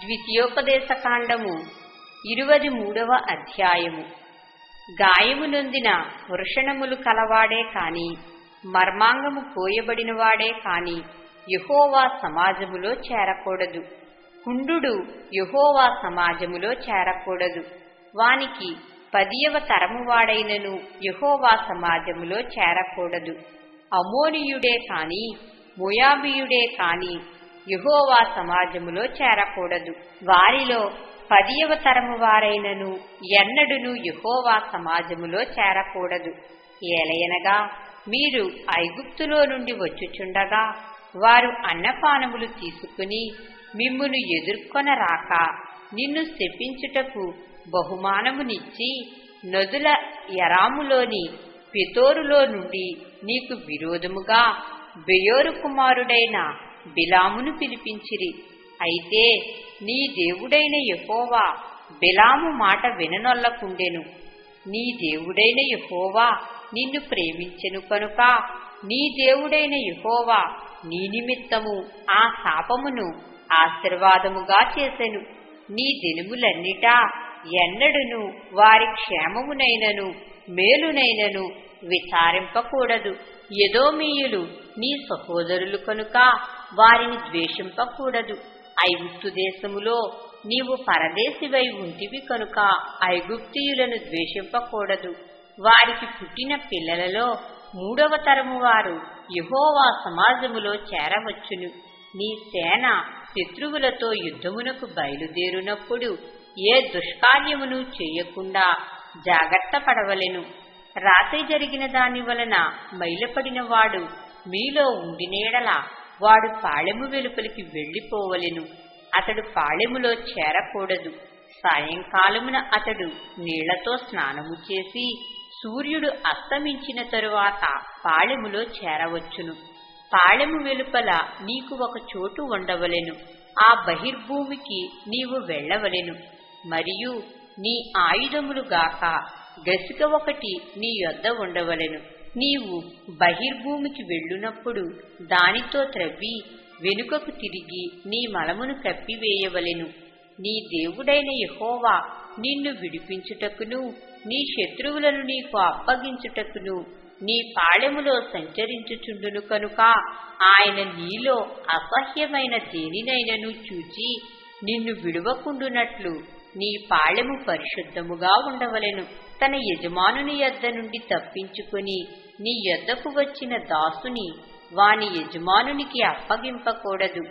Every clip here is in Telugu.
ద్వితీయోపదేశకాండము ఇరువది మూడవ అధ్యాయము. గాయము నొందిన వృషణములు కలవాడే కాని మర్మాంగము కోయబడినవాడే కాని యహోవా సమాజములో చేరకూడదు. కుండు యహోవా సమాజములో చేరకూడదు. వానికి పదియవ తరము వాడైనను యహోవా సమాజములో చేరకూడదు. అమోనియుడే కాని మొయాబియుడే కాని యహోవా సమాజములో చేరకూడదు. వారిలో పదియవ తరము వారైనను ఎన్నడును యహోవా సమాజములో చేరకూడదు. ఏలయనగా మీరు ఐగుప్తులో నుండి వచ్చుచుండగా వారు అన్నపానములు తీసుకుని మిమ్మును ఎదుర్కొన రాక నిన్ను శపించుటకు బహుమానమునిచ్చి నదుల ఎరాములోని పితోరులో నుండి నీకు విరోధముగా బెయోరు కుమారుడైన బిలామును పిలిపించిరి. అయితే నీ దేవుడైన యహోవా బిలాము మాట విననొల్లకుండెను. నీ దేవుడైన యహోవా నిన్ను ప్రేమించెను కనుక నీ దేవుడైన యహోవా నీ నిమిత్తము ఆ శాపమును ఆశీర్వాదముగా చేసెను. నీ దినములన్నిటా ఎన్నడును వారి క్షేమమునైనను మేలునైనను విచారింపకూడదు. యదోమీయులు నీ సహోదరులు కనుక వారిని ద్వేషింపకూడదు. ఐగుప్తు దేశములో నీవు పరదేశివై ఉంటివి కనుక ఐగుప్తియులను ద్వేషింపకూడదు. వారికి పుట్టిన పిల్లలలో మూడవ తరము వారు యహోవా సమాజములో చేరవచ్చును. నీ సేన శత్రువులతో యుద్ధమునకు బయలుదేరునప్పుడు ఏ దుష్కార్యమును చేయకుండా జాగ్రత్త పడవలెను. రాత్రి జరిగిన దాని వలన మైలపడినవాడు మీలో ఉండినేడలా వాడు పాళెము వెలుపలికి వెళ్ళిపోవలెను అతడు పాళెములో చేరకూడదు. సాయంకాలమున అతడు నీళ్ళతో స్నానము చేసి సూర్యుడు అస్తమించిన తరువాత పాళెములో చేరవచ్చును. పాళెము వెలుపల నీకు ఒక చోటు ఉండవలెను. ఆ బహిర్భూమికి నీవు వెళ్ళవలెను. మరియు నీ ఆయుధములు గాక గసిక ఒకటి నీ యొద్ద ఉండవలెను. నీవు బహిర్భూమికి వెళ్ళునప్పుడు దానితో త్రవ్వి వెనుకకు తిరిగి నీ మలమును కప్పివేయవలెను నీ దేవుడైన యహోవా నిన్ను విడిపించుటకును నీ శత్రువులను నీకు అప్పగించుటకును నీ పాళెములో సంచరించుచుండును కనుక ఆయన నీలో అసహ్యమైన దేనినైనను చూచి నిన్ను విడువకుండునట్లు నీ పాళెము పరిశుద్ధముగా ఉండవలెను. తన యజమానుని యొద్ద నుండి తప్పించుకుని నీ యొద్దకు వచ్చిన దాసుని వాని యజమానునికి అప్పగింపకూడదు.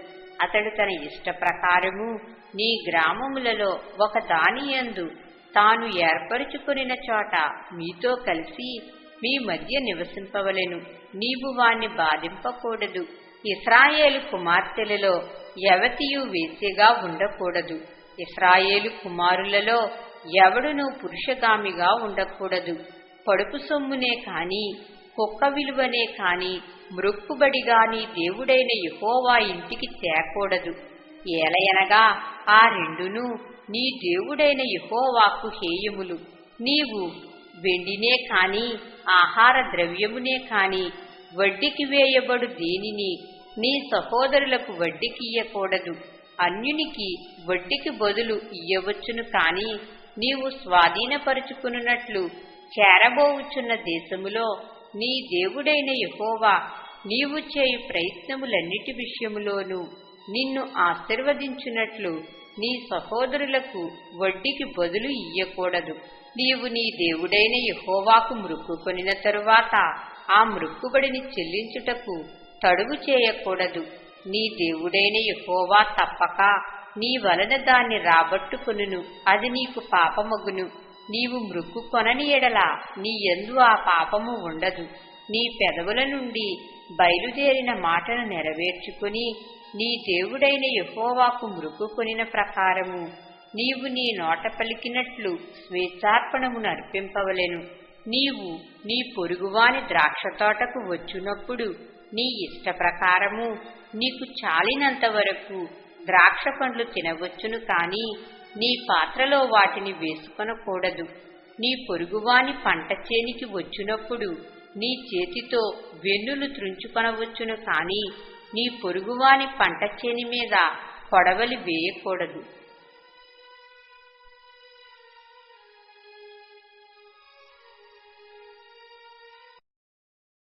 అతడు తన ఇష్ట ప్రకారము నీ గ్రామములలో ఒక దానియందు తాను ఏర్పరుచుకున్న చోట మీతో కలిసి మీ మధ్య నివసింపవలెను. నీవు వాణ్ణి బాధింపకూడదు. ఇస్రాయేలు కుమార్తెలలో యవతియు వేసేగా ఉండకూడదు. ఇస్రాయేలు కుమారులలో ఎవడునూ పురుషగామిగా ఉండకూడదు. పడుపు సొమ్మునే కాని కుక్క విలువనే కాని మృక్కుబడి గాని దేవుడైన యహోవా ఇంటికి తేకూడదు ఏలయనగా ఆ రెండును నీ దేవుడైన యహోవాకు హేయములు. నీవు వెండినే కాని ఆహార ద్రవ్యమునే కాని వడ్డీకి వేయబడు దేనిని నీ సహోదరులకు వడ్డీకియ్యకూడదు అన్యునికి వడ్డీకి బదులు ఇయ్యవచ్చును కాని నీవు స్వాధీనపరుచుకున్నట్లు చేరబోవుచున్న దేశములో నీ దేవుడైన యహోవా నీవు చేయు ప్రయత్నములన్నిటి విషయములోనూ నిన్ను ఆశీర్వదించున్నట్లు నీ సహోదరులకు వడ్డీకి బదులు ఇయ్యకూడదు. నీవు నీ దేవుడైన యహోవాకు మృక్కుకొనిన తరువాత ఆ మృక్కుబడిని చెల్లించుటకు తడుగు చేయకూడదు. నీ దేవుడైన యహోవా తప్పక నీ వలన దాన్ని రాబట్టుకొనును. అది నీకు పాపమగును. నీవు మృక్కు కొనని ఎడల నీ ఎందు ఆ పాపము ఉండదు. నీ పెదవుల నుండి బయలుదేరిన మాటను నెరవేర్చుకుని నీ దేవుడైన యహోవాకు మృక్కుకొనిన ప్రకారము నీవు నీ నోట పలికినట్లు స్వేచ్ఛార్పణమును అర్పింపవలెను నీవు నీ పొరుగువాని ద్రాక్ష తోటకు వచ్చినప్పుడు నీ ఇష్ట ప్రకారము నీకు చాలినంత వరకు ద్రాక్ష పండ్లు తినవచ్చును కాని నీ పాత్రలో వాటిని వేసుకొనకూడదు. నీ పొరుగువాని పంట చేనికి వచ్చినప్పుడు నీ చేతితో వెన్నులు త్రుంచుకొనవచ్చును కాని నీ పొరుగువాని పంట చేని మీద కొడవలి వేయకూడదు.